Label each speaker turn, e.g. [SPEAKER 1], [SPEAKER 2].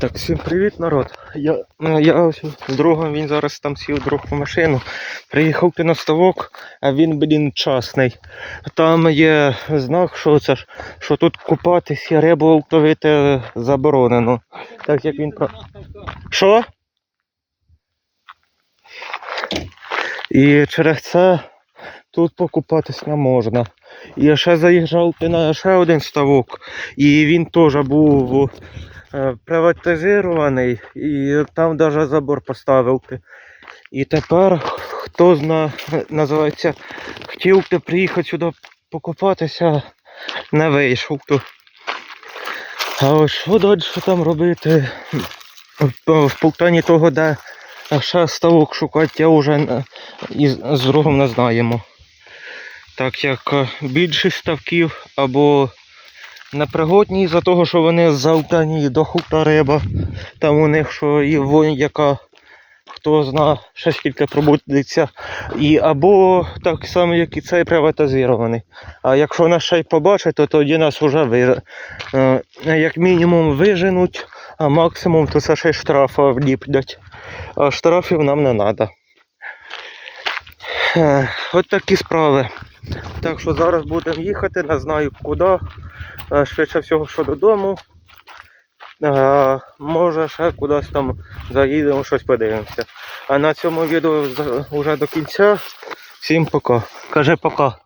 [SPEAKER 1] Так, всім привіт, народ. Я, ну, я ось з другом, він зараз там сів друг в машину. Приїхав ти а він, блін, частний. Там є знак, що це що тут купатись і рибу ловити заборонено. Так як він. Що? І через це тут покупатись не можна. І ще заїжджав на ще один ставок, і він теж був е, приватизований, і там навіть забор поставив. І тепер хто зна, називається, хотів ти приїхати сюди покупатися, не вийшов. То. А ось що далі там робити? В- Полтані того, де ще ставок шукати, я вже з другом не знаємо. Так як е, більшість ставків або непригодні за того, що вони завдані до хута риба. Там у них що і вонь, яка хто зна, ще скільки пробудеться. І або так само, як і цей приватизований. А якщо нас ще й побачать, то тоді нас вже ви, е, як мінімум виженуть, а максимум то це ще й штрафа вліплять. А штрафів нам не треба. От такі справи. Так що зараз будемо їхати, не знаю куди. Е, Швидше всього, що додому. Е, Може ще кудись там заїдемо, щось подивимося. А на цьому відео вже до кінця. Всім пока. Каже пока.